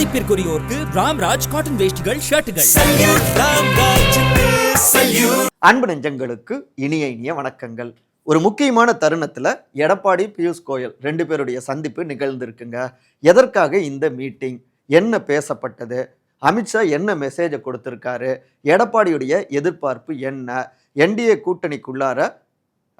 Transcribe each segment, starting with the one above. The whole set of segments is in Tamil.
மதிப்பிற்குரியோருக்கு ராம்ராஜ் காட்டன் வேஷ்டிகள் ஷர்ட்டுகள். அன்பு நெஞ்சங்களுக்கு இனிய இனிய வணக்கங்கள். ஒரு முக்கியமான தருணத்தில் எடப்பாடி பியூஷ் கோயல் ரெண்டு பேருடைய சந்திப்பு நிகழ்ந்திருக்குங்க. எதற்காக இந்த மீட்டிங்? என்ன பேசப்பட்டது? அமித்ஷா என்ன மெசேஜை கொடுத்துருக்காரு? எடப்பாடியுடைய எதிர்பார்ப்பு என்ன? என்டிஏ கூட்டணிக்குள்ளார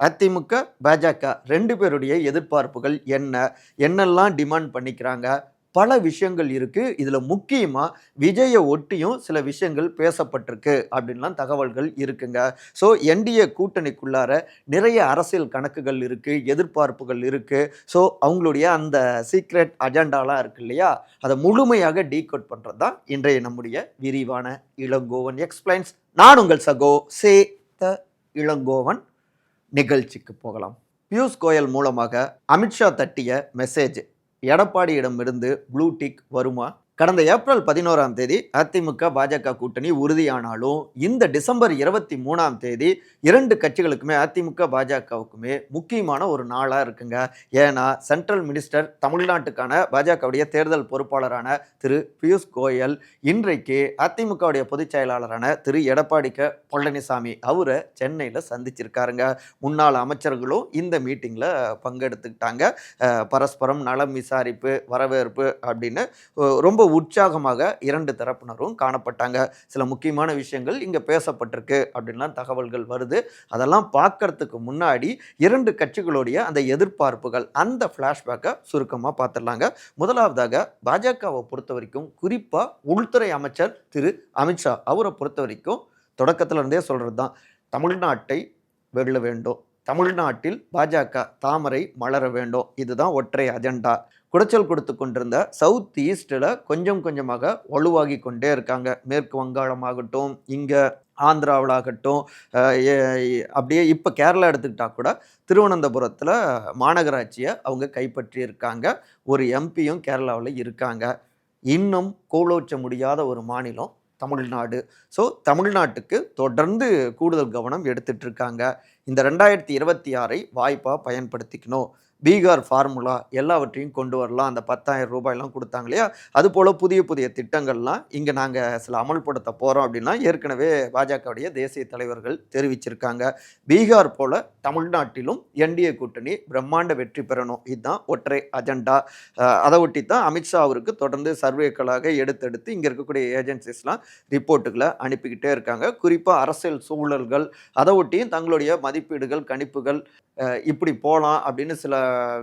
அதிமுக பாஜக ரெண்டு பேருடைய எதிர்பார்ப்புகள் என்ன? என்னெல்லாம் டிமாண்ட் பண்ணிக்கிறாங்க? பல விஷயங்கள் இருக்குது இதில் முக்கியமாக விஜயை ஒட்டியும் சில விஷயங்கள் பேசப்பட்டிருக்கு அப்படின்லாம் தகவல்கள் இருக்குங்க. ஸோ என்டிஏ கூட்டணிக்குள்ளார நிறைய அரசியல் கணக்குகள் இருக்குது எதிர்பார்ப்புகள் இருக்குது ஸோ அவங்களுடைய அந்த சீக்ரெட் அஜெண்டாலாம் இருக்கு இல்லையா? அதை முழுமையாக டீகோட் பண்ணுறது தான் இன்றைய நம்முடைய விரிவான இளங்கோவன் எக்ஸ்பிளைன்ஸ். நான் உங்கள் சகோ சே த இளங்கோவன். நிகழ்ச்சிக்கு போகலாம். பியூஷ் கோயல் மூலமாக அமித்ஷா தட்டிய மெசேஜ். எடப்பாடியிடமிருந்து ப்ளூ டிக் வருமா? கடந்த ஏப்ரல் பதினோராம் தேதி அதிமுக பாஜக கூட்டணி உறுதியானாலும் இந்த டிசம்பர் இருபத்தி மூணாம் தேதி இரண்டு கட்சிகளுக்குமே அதிமுக பாஜகவுக்குமே முக்கியமான ஒரு நாளாக இருக்குங்க. ஏன்னா சென்ட்ரல் மினிஸ்டர் தமிழ்நாட்டுக்கான பாஜகவுடைய தேர்தல் பொறுப்பாளரான திரு பியூஷ் கோயல் இன்றைக்கு அதிமுகவுடைய பொதுச் செயலாளரான திரு எடப்பாடி க பழனிசாமி அவரை சென்னையில் சந்திச்சிருக்காருங்க. முன்னாள் அமைச்சர்களும் இந்த மீட்டிங்கில் பங்கெடுத்துக்கிட்டாங்க. பரஸ்பரம் நலம் விசாரிப்பு வரவேற்பு அப்படின்னு ரொம்ப உற்சாகமாக இரண்டு தரப்பினரும் காணப்பட்டாங்க. சில முக்கியமான விஷயங்கள் இங்கே பேசப்பட்டிருக்கு அப்படின்லாம் தகவல்கள் வருது. அதெல்லாம் பார்க்கறதுக்கு முன்னாடி இரண்டு கட்சிகளுடைய அந்த எதிர்பார்ப்புகள் அந்த ஃப்ளாஷ்பேக்கை சுருக்கமாக பார்த்துடலாங்க. முதலாவதாக பாஜகவை பொறுத்த வரைக்கும் குறிப்பாக உள்துறை அமைச்சர் திரு அமித்ஷா அவரை பொறுத்த வரைக்கும் தொடக்கத்துலேருந்தே சொல்கிறது தான். தமிழ்நாட்டை வெல்ல வேண்டும். தமிழ்நாட்டில் பாஜக தாமரை மலர வேண்டும். இதுதான் ஒற்றை அஜெண்டா. குடைச்சல் கொடுத்து கொண்டிருந்த சவுத் ஈஸ்டில் கொஞ்சம் கொஞ்சமாக வலுவாகி கொண்டே இருக்காங்க. மேற்கு வங்காளமாகட்டும் இங்கே ஆந்திராவிலாகட்டும் அப்படியே இப்போ கேரளா எடுத்துக்கிட்டா கூட திருவனந்தபுரத்தில் மாநகராட்சியை அவங்க கைப்பற்றி இருக்காங்க ஒரு எம்பியும் கேரளாவில் இருக்காங்க. இன்னும் கூலோச்ச முடியாத ஒரு மாநிலம் தமிழ்நாடு. ஸோ தமிழ்நாட்டுக்கு தொடர்ந்து கூடுதல் கவனம் எடுத்துகிட்ருக்காங்க இந்த ரெண்டாயிரத்தி இருபத்தி ஆறை வாய்ப்பாக பயன்படுத்திக்கணும். பீகார் ஃபார்முலா எல்லாவற்றையும் கொண்டு வரலாம். அந்த பத்தாயிரம் ரூபாயெல்லாம் கொடுத்தாங்க இல்லையா? அதுபோல் புதிய புதிய திட்டங்கள்லாம் இங்கே நாங்கள் சில அமல்படுத்த போகிறோம் அப்படின்னா ஏற்கனவே பாஜகவுடைய தேசிய தலைவர்கள் தெரிவிச்சிருக்காங்க. பீகார் போல் தமிழ்நாட்டிலும் என்டிஏ கூட்டணி பிரம்மாண்ட வெற்றி பெறணும். இதுதான் ஒற்றை அஜெண்டா. அதை ஒட்டி தான் அமித்ஷா அவருக்கு தொடர்ந்து சர்வேக்களாக எடுத்தெடுத்து இங்கே இருக்கக்கூடிய ஏஜென்சிஸ்லாம் ரிப்போர்ட்டுகளை அனுப்பிக்கிட்டே இருக்காங்க. குறிப்பாக அரசியல் சூழல்கள் அதை ஒட்டியும் தங்களுடைய மதிப்பீடுகள் கணிப்புகள் இப்படி போகலாம் அப்படின்னு சில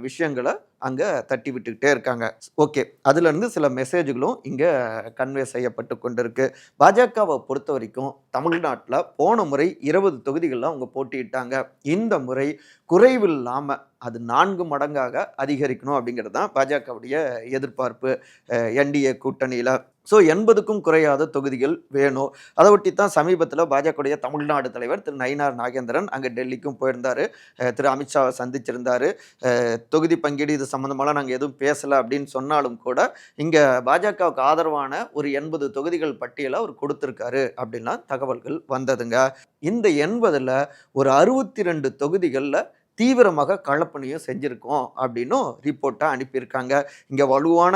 விஷயங்களை அங்கே தட்டி விட்டுக்கிட்டே இருக்காங்க. ஓகே. அதுலேருந்து சில மெசேஜ்களும் இங்கே கன்வே செய்யப்பட்டு கொண்டிருக்கு. பாஜகவை பொறுத்த வரைக்கும் தமிழ்நாட்டில் போன முறை இருபது தொகுதிகளில் அவங்க போட்டியிட்டாங்க. இந்த முறை குறைவில்லாமல் அது நான்கு மடங்காக அதிகரிக்கணும் அப்படிங்கிறது தான் பாஜகவுடைய எதிர்பார்ப்பு என்டிஏ கூட்டணியில். ஸோ எண்பதுக்கும் குறையாத தொகுதிகள் வேணும். அதை ஒட்டி தான் சமீபத்தில் பாஜகவுடைய தமிழ்நாடு தலைவர் திரு நயினார் நாகேந்திரன் அங்கே டெல்லிக்கும் போயிருந்தார். திரு அமித்ஷாவை சந்திச்சிருந்தார். தொகுதி பங்கீடு இது சம்மந்தமாலாம் நாங்கள் எதுவும் பேசலை அப்படின்னு சொன்னாலும் கூட இங்கே பாஜகவுக்கு ஆதரவான ஒரு எண்பது தொகுதிகள் பட்டியலை அவர் கொடுத்துருக்காரு அப்படின்லாம் தகவல்கள் வந்ததுங்க. இந்த எண்பதில் ஒரு அறுபத்தி ரெண்டு தொகுதிகளில் தீவிரமாக களப்பணியும் செஞ்சுருக்கோம் அப்படின்னும் ரிப்போர்ட்டாக அனுப்பியிருக்காங்க. இங்கே வலுவான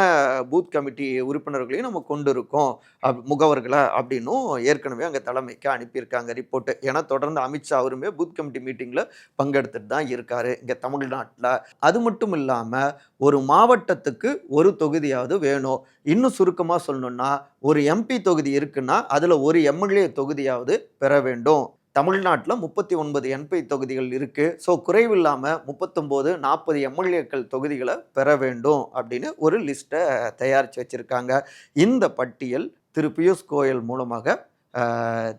பூத் கமிட்டி உறுப்பினர்களையும் நம்ம கொண்டு இருக்கோம் அப் முகவர்களை அப்படின்னும் ஏற்கனவே அங்கே தலைமைக்கு அனுப்பியிருக்காங்க ரிப்போர்ட்டு ஏன்னா தொடர்ந்து அமித்ஷா அவருமே பூத் கமிட்டி மீட்டிங்கில் பங்கெடுத்துட்டு தான் இருக்கார். இங்கே தமிழ்நாட்டில். அது மட்டும் இல்லாமல் ஒரு மாவட்டத்துக்கு ஒரு தொகுதியாவது வேணும். இன்னும் சுருக்கமாக சொல்லணும்னா ஒரு எம்பி தொகுதி இருக்குன்னா அதில் ஒரு எம்எல்ஏ தொகுதியாவது பெற வேண்டும். தமிழ்நாட்டில் முப்பத்தி ஒன்பது எம்பி தொகுதிகள் இருக்குது ஸோ குறைவில்லாமல் முப்பத்தொம்போது நாற்பது எம்எல்ஏக்கள் தொகுதிகளை பெற வேண்டும் அப்படின்னு ஒரு லிஸ்ட்டை தயாரித்து வச்சுருக்காங்க. இந்த பட்டியல் திரு பியூஷ் கோயல் மூலமாக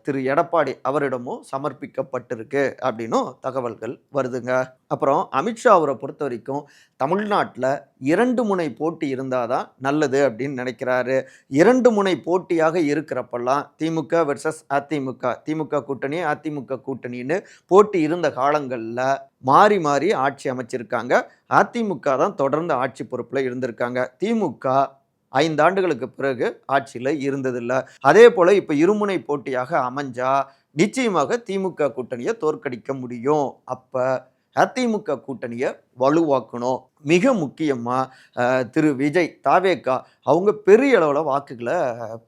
திரு எடப்பாடி அவரிடமும் சமர்ப்பிக்கப்பட்டிருக்கு அப்படின்னும் தகவல்கள் வருதுங்க. அப்புறம் அமித்ஷா அவரை பொறுத்த வரைக்கும் தமிழ்நாட்டில் இரண்டு முனை போட்டி இருந்தால் தான் நல்லது அப்படின்னு நினைக்கிறாரு. இரண்டு முனை போட்டியாக இருக்கிறப்பெல்லாம் திமுக வெர்சஸ் அதிமுக திமுக கூட்டணி அதிமுக கூட்டணின்னு போட்டி இருந்த காலங்களில் மாறி மாறி ஆட்சி அமைச்சிருக்காங்க. அதிமுக தான் தொடர்ந்து ஆட்சி பொறுப்பில் இருந்திருக்காங்க. திமுக ஐந்தாண்டுகளுக்கு பிறகு ஆட்சியில் இருந்ததில்லை. அதே போல் இப்போ இருமுனை போட்டியாக அமைஞ்சா நிச்சயமாக திமுக கூட்டணியை தோற்கடிக்க முடியும். அப்போ அதிமுக கூட்டணியை வலுவாக்கணும். மிக முக்கியமாக திரு விஜய் தாவேக்கா அவங்க பெரிய அளவில் வாக்குகளை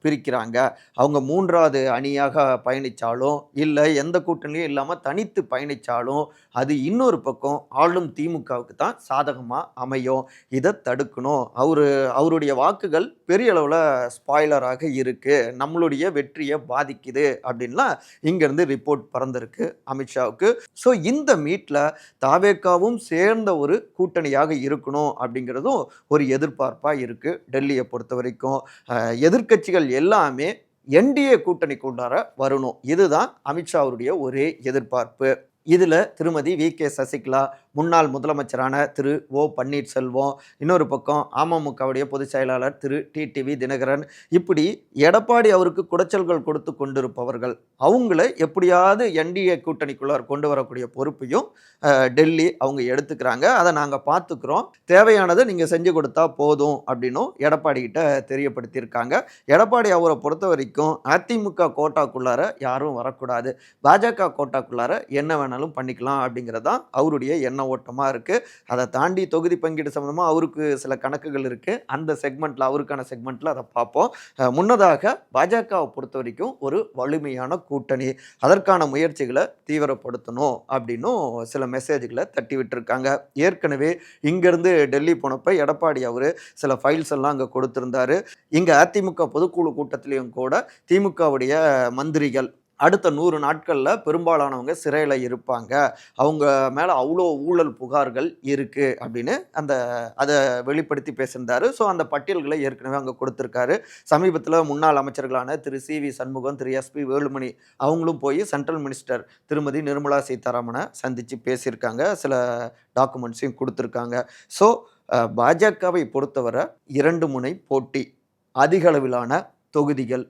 பிரிக்கிறாங்க. அவங்க மூன்றாவது அணியாக பயணித்தாலும் இல்லை எந்த கூட்டணியும் இல்லாமல் தனித்து பயணித்தாலும் அது இன்னொரு பக்கம் ஆளும் திமுகவுக்கு தான் சாதகமாக அமையும். இதை தடுக்கணும். அவர் அவருடைய வாக்குகள் பெரிய அளவில் ஸ்பாய்லராக இருக்குது நம்மளுடைய வெற்றியை பாதிக்குது அப்படின்லாம் இங்கேருந்து ரிப்போர்ட் பறந்துருக்கு அமித்ஷாவுக்கு. ஸோ இந்த மீட்டில் தாவேக்காவும் சேர்ந்த ஒரு கூட்டணியாக இருக்கணும் அப்படிங்கிறதும் ஒரு எதிர்பார்ப்பாக இருக்குது டெல்லியை பொறுத்த வரைக்கும். எதிர்கட்சிகள் எதிர்க்கட்சிகள் எல்லாமே என்டிஏ கூட்டணிக்குள்ளார வரணும். இதுதான் அமித்ஷா அவருடைய ஒரே எதிர்பார்ப்பு. இதில் திருமதி வி கே சசிகலா முன்னாள் முதலமைச்சரான திரு ஓ பன்னீர்செல்வம் இன்னொரு பக்கம் அமமுகவுடைய பொதுச் செயலாளர் திரு டிடிவி தினகரன். இப்படி எடப்பாடி அவருக்கு குடைச்சல்கள் கொடுத்து கொண்டிருப்பவர்கள் அவங்கள எப்படியாவது என்டிஏ கூட்டணிக்குள்ளார் கொண்டு வரக்கூடிய பொறுப்பையும் டெல்லி அவங்க எடுத்துக்கிறாங்க. அதை நாங்கள் பார்த்துக்கிறோம். தேவையானதை நீங்கள் செஞ்சு கொடுத்தா போதும் அப்படின்னும் எடப்பாடி கிட்ட தெரியப்படுத்தியிருக்காங்க. எடப்பாடி அவரை பொறுத்த வரைக்கும் அதிமுக கோட்டாக்குள்ளார யாரும் வரக்கூடாது. பாஜக கோட்டாக்குள்ளார என்ன வேணாலும் பண்ணிக்கலாம் அப்படிங்கிறதான் அவருடைய எண்ணம். பண ஓட்டமாக இருக்குது அதை தாண்டி தொகுதி பங்கீடு சம்மந்தமாக அவருக்கு சில கணக்குகள் இருக்குது அந்த செக்மெண்ட்டில் அவருக்கான செக்மெண்ட்டில் அதை பார்ப்போம். முன்னதாக பாஜகவை பொறுத்த வரைக்கும் ஒரு வலிமையான கூட்டணி. அதற்கான முயற்சிகளை தீவிரப்படுத்தணும் அப்படின்னும் சில மெசேஜ்களை தட்டி விட்டுருக்காங்க ஏற்கனவே இங்கேருந்து டெல்லி போனப்போ எடப்பாடி அவர் சில ஃபைல்ஸ் எல்லாம் அங்கே கொடுத்துருந்தாரு. இங்கே அதிமுக பொதுக்குழு கூட்டத்திலையும் கூட திமுகவுடைய மந்திரிகள் அடுத்த நூறு நாட்களில் பெரும்பாலானவங்க சிறையில் இருப்பாங்க. அவங்க மேலே அவ்வளோ ஊழல் புகார்கள் இருக்குது அப்படின்னு அந்த அதை வெளிப்படுத்தி பேசியிருந்தாரு. ஸோ அந்த பட்டியல்களை ஏற்கனவே அங்கே கொடுத்துருக்காரு. சமீபத்தில் முன்னாள் அமைச்சர்களான திரு. சி. வி. சண்முகம் திரு. எஸ்பி வேலுமணி அவங்களும் போய் சென்ட்ரல் மினிஸ்டர் திருமதி நிர்மலா சீதாராமனை சந்தித்து பேசியிருக்காங்க. சில டாக்குமெண்ட்ஸையும் கொடுத்துருக்காங்க. ஸோ பாஜகவை பொறுத்தவரை இரண்டு முனை போட்டி அதிகளவிலான தொகுதிகள்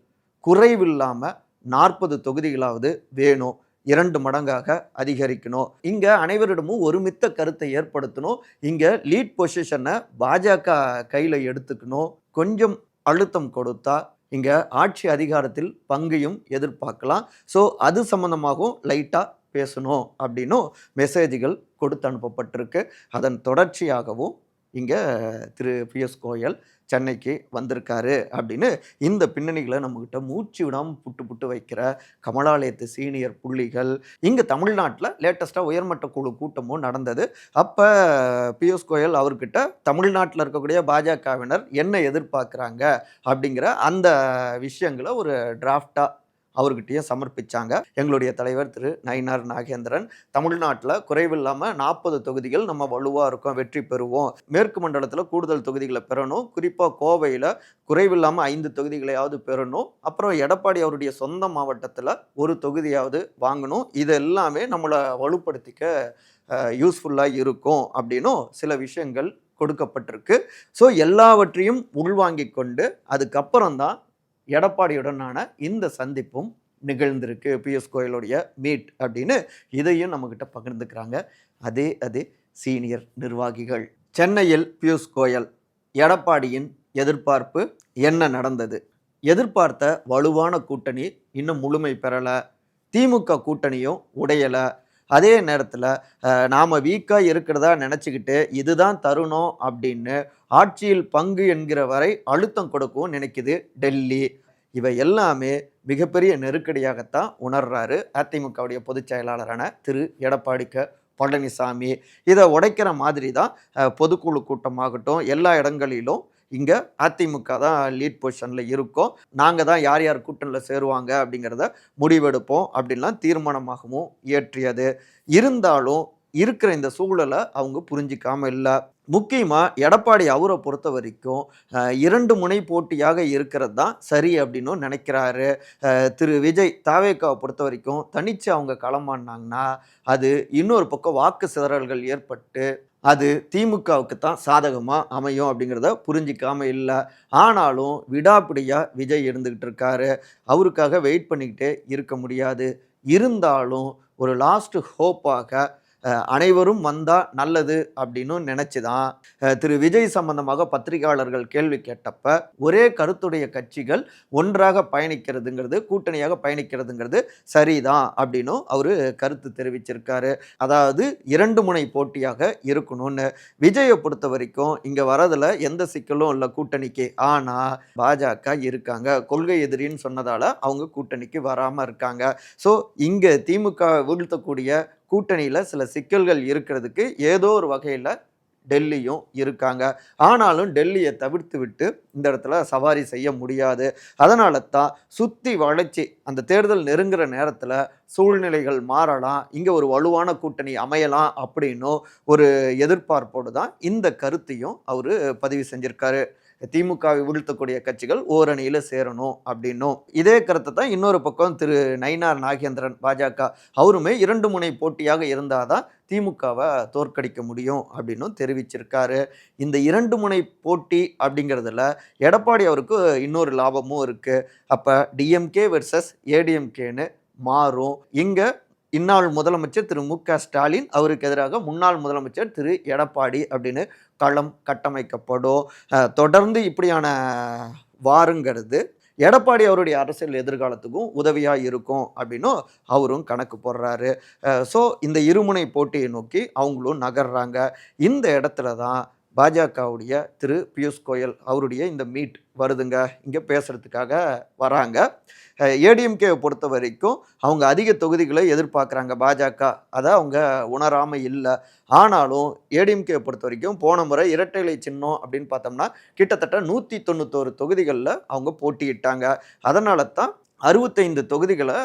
குறைவில்லாமல் நாற்பது தொகுதிகளாவது வேணும். இரண்டு மடங்காக அதிகரிக்கணும். இங்கே அனைவரிடமும் ஒருமித்த கருத்தை ஏற்படுத்தணும். இங்கே லீட் பொசிஷனை பாஜக கையில் எடுத்துக்கணும். கொஞ்சம் அழுத்தம் கொடுத்தா இங்கே ஆட்சி அதிகாரத்தில் பங்கையும் எதிர்பார்க்கலாம். ஸோ அது சம்மந்தமாகவும் லைட்டாக பேசணும் அப்படின்னும் மெசேஜ்கள் கொடுத்து அனுப்பப்பட்டிருக்கு. அதன் தொடர்ச்சியாகவும் இங்கே திரு பிஎஸ் கோயல் சென்னைக்கு வந்திருக்காரு அப்படின்னு இந்த பின்னணிகளை நம்மக்கிட்ட மூச்சு விடாமல் புட்டு புட்டு வைக்கிற கமலாலயத்து சீனியர் புள்ளிகள் இங்கே தமிழ்நாட்டில் லேட்டஸ்ட்டாக உயர்மட்ட குழு கூட்டமும் நடந்தது. அப்போ பியூஷ் கோயல் அவர்கிட்ட தமிழ்நாட்டில் இருக்கக்கூடிய பாஜகவினர் என்ன எதிர்பார்க்குறாங்க அப்படிங்கிற அந்த விஷயங்களை ஒரு டிராஃப்டாக அவர்கிட்டயே சமர்ப்பிச்சாங்க. எங்களுடைய தலைவர் திரு நயினார் நாகேந்திரன் தமிழ்நாட்டில் குறைவில்லாமல் நாற்பது தொகுதிகள் நம்ம வலுவாக இருக்கோம் வெற்றி பெறுவோம். மேற்கு மண்டலத்தில் கூடுதல் தொகுதிகளை பெறணும். குறிப்பாக கோவையில் குறைவில்லாமல் ஐந்து தொகுதிகளையாவது பெறணும். அப்புறம் எடப்பாடி அவருடைய சொந்த மாவட்டத்தில் ஒரு தொகுதியாவது வாங்கணும். இது எல்லாமே நம்மளை வலுப்படுத்திக்க யூஸ்ஃபுல்லாக இருக்கும் அப்படின்னும் சில விஷயங்கள் கொடுக்கப்பட்டிருக்கு. ஸோ எல்லாவற்றையும் உள்வாங்கிக் கொண்டு அதுக்கப்புறம் தான் எடப்பாடியுடனான இந்த சந்திப்பும் நிகழ்ந்திருக்கு. பிஎஸ் கோயலுடைய மீட் அப்படின்னு இதையும் நம்மக்கிட்ட பகிர்ந்துக்கிறாங்க. அதே அதே சீனியர் நிர்வாகிகள். சென்னையில் பியூஷ் கோயல் எடப்பாடியின் எதிர்பார்ப்பு என்ன நடந்தது? எதிர்பார்த்த வலுவான கூட்டணி இன்னும் முழுமை பெறலை. திமுக கூட்டணியும் உடையலை. அதே நேரத்தில் நாம் வீக்காக இருக்கிறதா நினச்சிக்கிட்டு இதுதான் தருணம் அப்படின்னு ஆட்சியில் பங்கு என்கிற வரை அழுத்தம் கொடுக்கவும் நினைக்குது டெல்லி. இவை எல்லாமே மிகப்பெரிய நெருக்கடியாகத்தான் உணர்றாரு அதிமுகவுடைய பொதுச் செயலாளரான திரு. எடப்பாடி க. பழனிசாமி. இதை உடைக்கிற மாதிரி தான் பொதுக்குழு கூட்டமாகட்டும் எல்லா இடங்களிலும் இங்கே அதிமுக தான் லீட் பொசிஷனில் இருக்கோம். நாங்கள் தான் யார் யார் கூட்டணியில் சேருவாங்க அப்படிங்கிறத முடிவெடுப்போம் அப்படின்லாம் தீர்மானமாகவும் இயற்றியது. இருந்தாலும் இருக்கிற இந்த சூழலை அவங்க புரிஞ்சிக்காமல் இல்லை. முக்கியமாக எடப்பாடி அவரை பொறுத்த வரைக்கும் இரண்டு முனை போட்டியாக இருக்கிறது தான் சரி அப்படின்னும் நினைக்கிறாரு. திரு விஜய் தாவேக்காவை பொறுத்த வரைக்கும் தனிச்சு அவங்க களமாடினாங்கன்னா அது இன்னொரு பக்கம் வாக்கு சிதறல்கள் ஏற்பட்டு அது திமுகவுக்கு தான் சாதகமாக அமையும் அப்படிங்கிறத புரிஞ்சிக்காம இல்லை. ஆனாலும் விடாப்பிடியாக விஜய் இருந்துக்கிட்டு இருக்காரு. அவருக்காக வெயிட் பண்ணிக்கிட்டே இருக்க முடியாது. இருந்தாலும் ஒரு லாஸ்ட் ஹோப்பாக அனைவரும் வந்தால் நல்லது அப்படின்னு நினச்சி தான் திரு விஜய் சம்பந்தமாக பத்திரிகையாளர்கள் கேள்வி கேட்டப்ப ஒரே கருத்துடைய கட்சிகள் ஒன்றாக பயணிக்கிறதுங்கிறது கூட்டணியாக பயணிக்கிறதுங்கிறது சரிதான் அப்படின்னும் அவர் கருத்து தெரிவிச்சிருக்காரு. அதாவது இரண்டு முனை போட்டியாக இருக்கணும்னு. விஜயை பொறுத்த வரைக்கும் இங்கே வரதில் எந்த சிக்கலும் இல்லை கூட்டணிக்கு. ஆனா பாஜக இருக்காங்க. கொள்கை எதிரின்னு சொன்னதால் அவங்க கூட்டணிக்கு வராமல் இருக்காங்க. ஸோ இங்கே திமுக வீழ்த்தக்கூடிய கூட்டணியில் சில சிக்கல்கள் இருக்கிறதுக்கு ஏதோ ஒரு வகையில் டெல்லியும் இருக்காங்க. ஆனாலும் டெல்லியை தவிர்த்து விட்டு இந்த இடத்துல சவாரி செய்ய முடியாது. அதனால தான் சுற்றி வளைச்சி அந்த தேர்தல் நெருங்குற நேரத்தில் சூழ்நிலைகள் மாறலாம் இங்கே ஒரு வலுவான கூட்டணி அமையலாம் அப்படின்னும் ஒரு எதிர்பார்ப்போடு தான் இந்த கருத்தையும் அவர் பதிவு செஞ்சிருக்காரு. திமுகவை வீழ்த்தக்கூடிய கட்சிகள் ஓரணியில் சேரணும் அப்படின்னும். இதே கருத்தை தான் இன்னொரு பக்கம் திரு நயினார் நாகேந்திரன் பாஜக அவருமே இரண்டு முனை போட்டியாக இருந்தால் தான் திமுகவை தோற்கடிக்க முடியும் அப்படின்னும் தெரிவிச்சிருக்காரு. இந்த இரண்டு முனை போட்டி அப்படிங்கிறதுல எடப்பாடி அவருக்கு இன்னொரு லாபமும் இருக்குது அப்போ டிஎம்கே வெர்சஸ் ஏடிஎம்கேன்னு மாறும். இங்கே இந்நாள் முதலமைச்சர் திரு மு க ஸ்டாலின் அவருக்கு எதிராக முன்னாள் முதலமைச்சர் திரு எடப்பாடி அப்படின்னு களம் கட்டமைக்கப்படும். தொடர்ந்து இப்படியான வாருங்கிறது எடப்பாடி அவருடைய அரசியல் எதிர்காலத்துக்கும் உதவியாக இருக்கும் அப்படின்னும் அவரும் கணக்கு போடுறாரு. ஸோ இந்த இருமுனை போட்டியை நோக்கி அவங்களும் நகர்றாங்க. இந்த இடத்துல தான் பாஜகவுடைய திரு பியூஷ் கோயல் அவருடைய இந்த மீட் வருதுங்க. இங்கே பேசுகிறதுக்காக வராங்க. ஏடிஎம்கேவை பொறுத்த வரைக்கும் அவங்க அதிக தொகுதிகளை எதிர்பார்க்குறாங்க பாஜக. அதை அவங்க உணராமல் இல்லை. ஆனாலும் ஏடிஎம்கேவை பொறுத்த வரைக்கும் போன முறை இரட்டை சின்னம் அப்படின்னு பார்த்தோம்னா கிட்டத்தட்ட நூற்றி தொண்ணூத்தோரு தொகுதிகளில் அவங்க போட்டியிட்டாங்க. அதனால தான் அறுபத்தைந்து தொகுதிகளை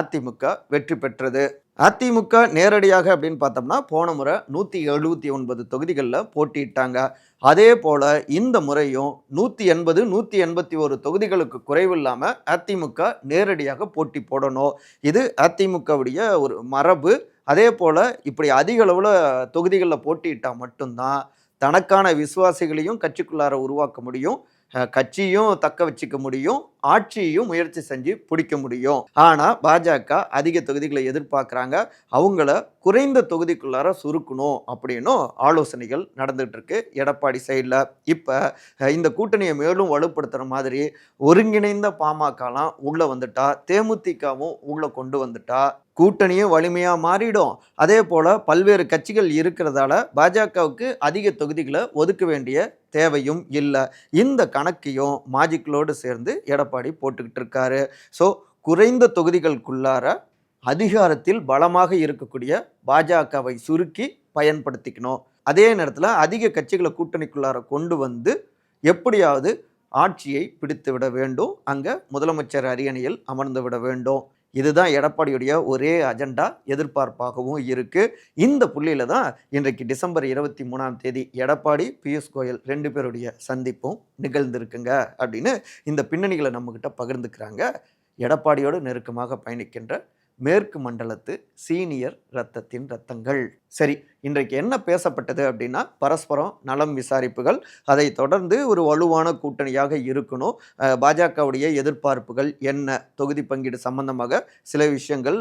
அதிமுக வெற்றி பெற்றது. அதிமுக நேரடியாக அப்படின்னு பார்த்தோம்னா போன முறை நூற்றி எழுபத்தி ஒன்பது தொகுதிகளில் போட்டியிட்டாங்க. அதே போல் இந்த முறையும் நூற்றி எண்பது நூற்றி எண்பத்தி ஒரு தொகுதிகளுக்கு குறைவில்லாமல் அதிமுக நேரடியாக போட்டி போடணும். இது அதிமுகவுடைய ஒரு மரபு. அதே போல் இப்படி அதிக அளவில் தொகுதிகளில் போட்டியிட்டால் மட்டும்தான் தனக்கான விசுவாசிகளையும் கட்சிக்குள்ளார உருவாக்க முடியும். கட்சியும் தக்க வச்சுக்க முடியும் ஆட்சியையும் முயற்சி செஞ்சு பிடிக்க முடியும். ஆனால் பாஜக அதிக தொகுதிகளை எதிர்பார்க்குறாங்க. அவங்கள குறைந்த தொகுதிக்குள்ளார சுருக்கணும் அப்படின்னும் ஆலோசனைகள் நடந்துட்டு இருக்கு எடப்பாடி சைடில். இப்போ இந்த கூட்டணியை மேலும் வலுப்படுத்துகிற மாதிரி ஒருங்கிணைந்த பாமகலாம் உள்ளே வந்துட்டா தேமுதிகவும் உள்ளே கொண்டு வந்துட்டா கூட்டணியும் வலிமையாக மாறிடும். அதே போல் பல்வேறு கட்சிகள் இருக்கிறதால பாஜகவுக்கு அதிக தொகுதிகளை ஒதுக்க வேண்டிய தேவையும் இல்லை. இந்த கணக்கையும் மாஜிக்களோடு சேர்ந்து எடப்பாடி போட்டுக்கிட்டு இருக்காரு. ஸோ குறைந்த தொகுதிகளுக்குள்ளார அதிகாரத்தில் பலமாக இருக்கக்கூடிய பாஜகவை சுருக்கி பயன்படுத்திக்கணும். அதே நேரத்தில் அதிக கட்சிகளை கூட்டணிக்குள்ளார கொண்டு வந்து எப்படியாவது ஆட்சியை பிடித்து விட வேண்டும். அங்கே முதலமைச்சர் அரியணையில் அமர்ந்து விட வேண்டும். இதுதான் எடப்பாடியுடைய ஒரே அஜெண்டா எதிர்பார்ப்பாகவும் இருக்குது இந்த புள்ளியில தான் இன்றைக்கு டிசம்பர் இருபத்தி மூணாம் தேதி எடப்பாடி பியூஷ் கோயல் ரெண்டு பேருடைய சந்திப்பும் நிகழ்ந்திருக்குங்க அப்படின்னு இந்த பின்னணிகளை நம்மக்கிட்ட பகிர்ந்துக்கிறாங்க. எடப்பாடியோடு நெருக்கமாக பயணிக்கின்ற மேற்கு மண்டலத்து சீனியர் ரத்தத்தின் ரத்தங்கள். சரி இன்றைக்கு என்ன பேசப்பட்டது அப்படின்னா பரஸ்பரம் நலம் விசாரிப்புகள் அதை தொடர்ந்து ஒரு வலுவான கூட்டணியாக இருக்கணும். பாஜகவுடைய எதிர்பார்ப்புகள் என்ன? தொகுதி பங்கீடு சம்பந்தமாக சில விஷயங்கள்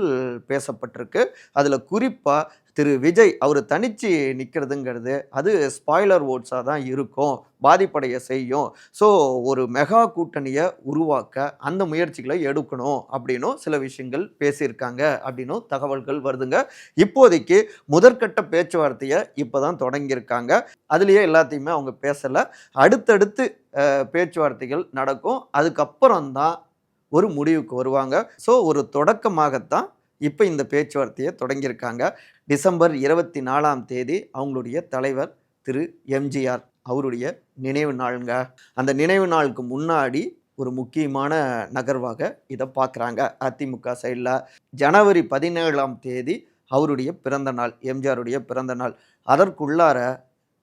பேசப்பட்டிருக்கு. அதில் குறிப்பாக திரு விஜய் அவர் தனிச்சு நிற்கிறதுங்கிறது அது ஸ்பாய்லர் ஓட்ஸாக தான் இருக்கும். பாதிப்படைய செய்யும். ஸோ ஒரு மெகா கூட்டணியை உருவாக்க அந்த முயற்சிகளை எடுக்கணும் அப்படின்னும் சில விஷயங்கள் பேசியிருக்காங்க அப்படின்னும் தகவல்கள் வருதுங்க. இப்போதைக்கு முதற்கட்ட பேச்சு பேச்சுவார்த்தையை இப்போ தான் தொடங்கியிருக்காங்க. அதுலேயே எல்லாத்தையுமே அவங்க பேசலை. அடுத்தடுத்து பேச்சுவார்த்தைகள் நடக்கும். அதுக்கப்புறம் தான் ஒரு முடிவுக்கு வருவாங்க. ஸோ ஒரு தொடக்கமாகத்தான் இப்போ இந்த பேச்சுவார்த்தையை தொடங்கியிருக்காங்க. டிசம்பர் இருபத்தி நாலாம் தேதி அவங்களுடைய தலைவர் திரு. எம்ஜிஆர் அவருடைய நினைவு நாளுங்க. அந்த நினைவு நாளுக்கு முன்னாடி ஒரு முக்கியமான நகர்வாக இதை பார்க்குறாங்க. அதிமுக சைடில் ஜனவரி பதினேழாம் தேதி அவருடைய பிறந்த நாள் எம்ஜிஆருடைய பிறந்த நாள். அதற்குள்ளார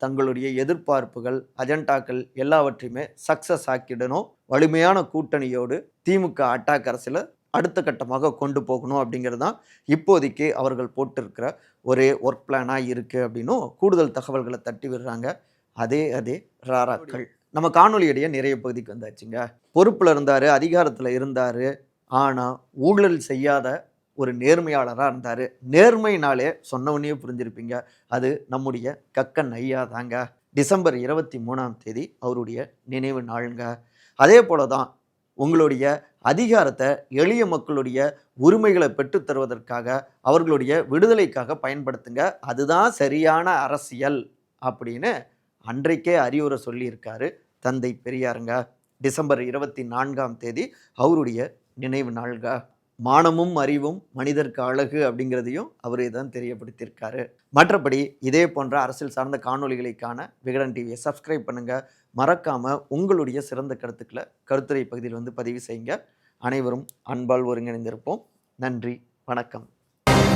தங்களுடைய எதிர்பார்ப்புகள் அஜெண்டாக்கள் எல்லாவற்றையுமே சக்ஸஸ் ஆக்கிடணும். வலிமையான கூட்டணியோடு திமுக அட்டாக் அரசில் அடுத்த கட்டமாக கொண்டு போகணும் அப்படிங்கிறது தான் இப்போதைக்கு அவர்கள் போட்டிருக்கிற ஒரே ஒர்க் பிளானாக இருக்குது அப்படின்னும் கூடுதல் தகவல்களை தட்டி விடுறாங்க. அதே அதே ராராக்கள். நம்ம காணொலியுடைய நிறைய பகுதிக்கு வந்தாச்சுங்க. பொறுப்பில் இருந்தார் அதிகாரத்தில் இருந்தார். ஆனால் ஊழல் செய்யாத ஒரு நேர்மையாளராக இருந்தார். நேர்மைனாலே சொன்னவனையே புரிஞ்சிருப்பீங்க. அது நம்முடைய கக்கன் ஐயா தாங்க டிசம்பர் இருபத்தி மூணாம் தேதி அவருடைய நினைவு நாளுங்க. அதே போல தான் உங்களுடைய அதிகாரத்தை எளிய மக்களுடைய உரிமைகளை பெற்றுத்தருவதற்காக அவர்களுடைய விடுதலைக்காக பயன்படுத்துங்க. அதுதான் சரியான அரசியல் அப்படின்னு அன்றைக்கே அறிவுரை சொல்லியிருக்காரு தந்தை பெரியாருங்க. டிசம்பர் இருபத்தி நான்காம் தேதி அவருடைய நினைவு நாள்க மானமும் அறிவும் மனிதருக்கு அழகு அப்படிங்கிறதையும் அவரே தான் தெரியப்படுத்தியிருக்காரு. மற்றபடி இதே போன்ற அரசியல் சார்ந்த காணொளிகளை காண விகடன் டிவியை சப்ஸ்கிரைப் பண்ணுங்க. மறக்காம உங்களுடைய சிறந்த கருத்துக்களை கருத்துரை பகுதியில் வந்து பதிவு செய்யுங்க. அனைவரும் அன்பால் ஒருங்கிணைந்திருப்போம். நன்றி வணக்கம்.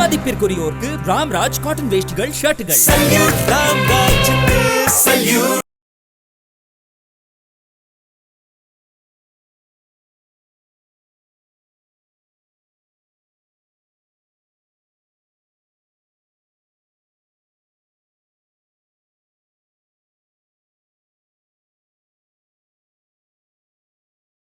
மதிப்பிற்குரியோருக்கு ராம்ராஜ் காட்டன் வேஷ்டிகள் ஷர்ட்டுகள்.